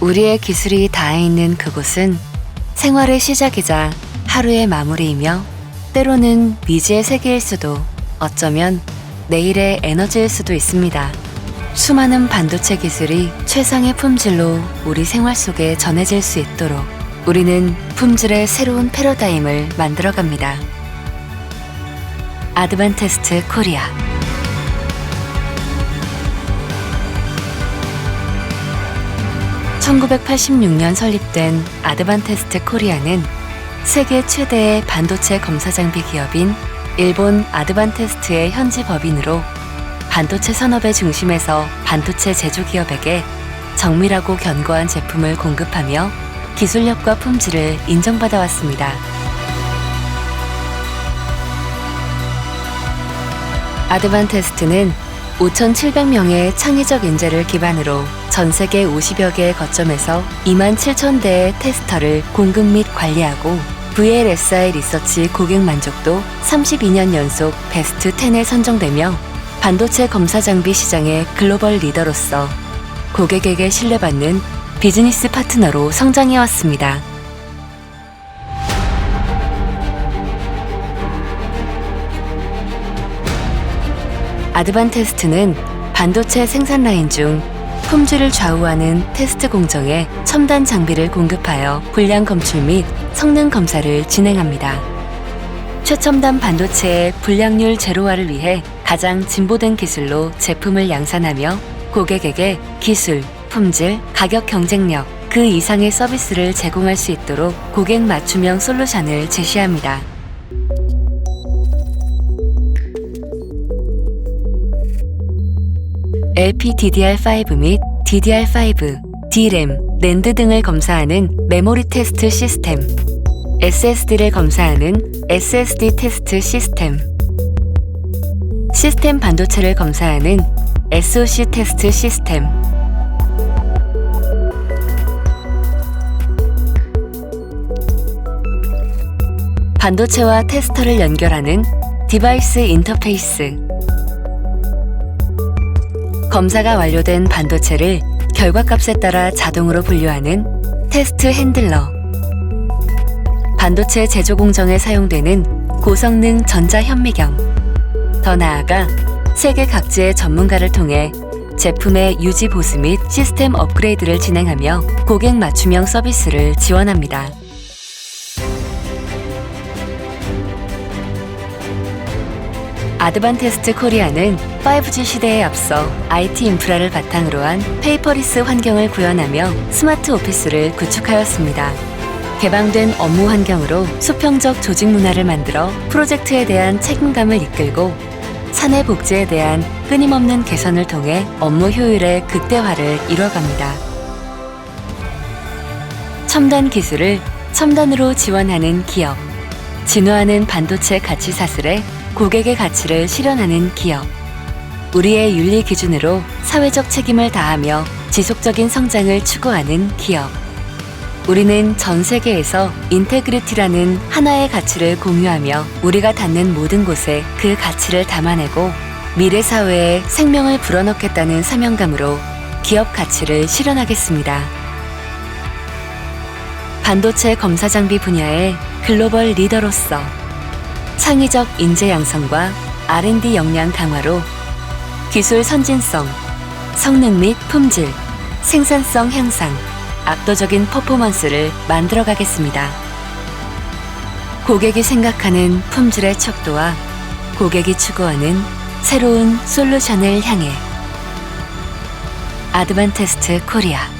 우리의 기술이 닿아 있는 그곳은 생활의 시작이자 하루의 마무리이며 때로는 미지의 세계일 수도 어쩌면 내일의 에너지일 수도 있습니다. 수많은 반도체 기술이 최상의 품질로 우리 생활 속에 전해질 수 있도록 우리는 품질의 새로운 패러다임을 만들어 갑니다. 아드반테스트 코리아 1986년 설립된 아드반테스트 코리아는 세계 최대의 반도체 검사 장비 기업인 일본 아드반테스트의 현지 법인으로 반도체 산업의 중심에서 반도체 제조 기업에게 정밀하고 견고한 제품을 공급하며 기술력과 품질을 인정받아 왔습니다. 아드반테스트는 5,700명의 창의적 인재를 기반으로 전 세계 50여 개의 거점에서 2만 7천 대의 테스터를 공급 및 관리하고 VLSI 리서치 고객 만족도 32년 연속 베스트 10에 선정되며 반도체 검사 장비 시장의 글로벌 리더로서 고객에게 신뢰받는 비즈니스 파트너로 성장해 왔습니다. 아드반테스트는 반도체 생산 라인 중 품질을 좌우하는 테스트 공정에 첨단 장비를 공급하여 불량 검출 및 성능 검사를 진행합니다. 최첨단 반도체의 불량률 제로화를 위해 가장 진보된 기술로 제품을 양산하며 고객에게 기술, 품질, 가격 경쟁력 그 이상의 서비스를 제공할 수 있도록 고객 맞춤형 솔루션을 제시합니다. LPDDR5 및 DDR5, D램, 랜드 등을 검사하는 메모리 테스트 시스템, SSD를 검사하는 SSD 테스트 시스템, 시스템 반도체를 검사하는 SoC 테스트 시스템, 반도체와 테스터를 연결하는 디바이스 인터페이스, 검사가 완료된 반도체를 결과값에 따라 자동으로 분류하는 테스트 핸들러. 반도체 제조 공정에 사용되는 고성능 전자 현미경. 더 나아가 세계 각지의 전문가를 통해 제품의 유지 보수 및 시스템 업그레이드를 진행하며 고객 맞춤형 서비스를 지원합니다. 아드반테스트 코리아는 5G 시대에 앞서 IT 인프라를 바탕으로 한 페이퍼리스 환경을 구현하며 스마트 오피스를 구축하였습니다. 개방된 업무 환경으로 수평적 조직 문화를 만들어 프로젝트에 대한 책임감을 이끌고 사내 복지에 대한 끊임없는 개선을 통해 업무 효율의 극대화를 이뤄갑니다. 첨단 기술을 첨단으로 지원하는 기업. 진화하는 반도체 가치 사슬에 고객의 가치를 실현하는 기업. 우리의 윤리 기준으로 사회적 책임을 다하며 지속적인 성장을 추구하는 기업. 우리는 전 세계에서 인테그리티라는 하나의 가치를 공유하며 우리가 닿는 모든 곳에 그 가치를 담아내고 미래 사회에 생명을 불어넣겠다는 사명감으로 기업 가치를 실현하겠습니다. 반도체 검사 장비 분야의 글로벌 리더로서 창의적 인재 양성과 R&D 역량 강화로 기술 선진성, 성능 및 품질, 생산성 향상, 압도적인 퍼포먼스를 만들어 가겠습니다. 고객이 생각하는 품질의 척도와 고객이 추구하는 새로운 솔루션을 향해 아드반테스트 코리아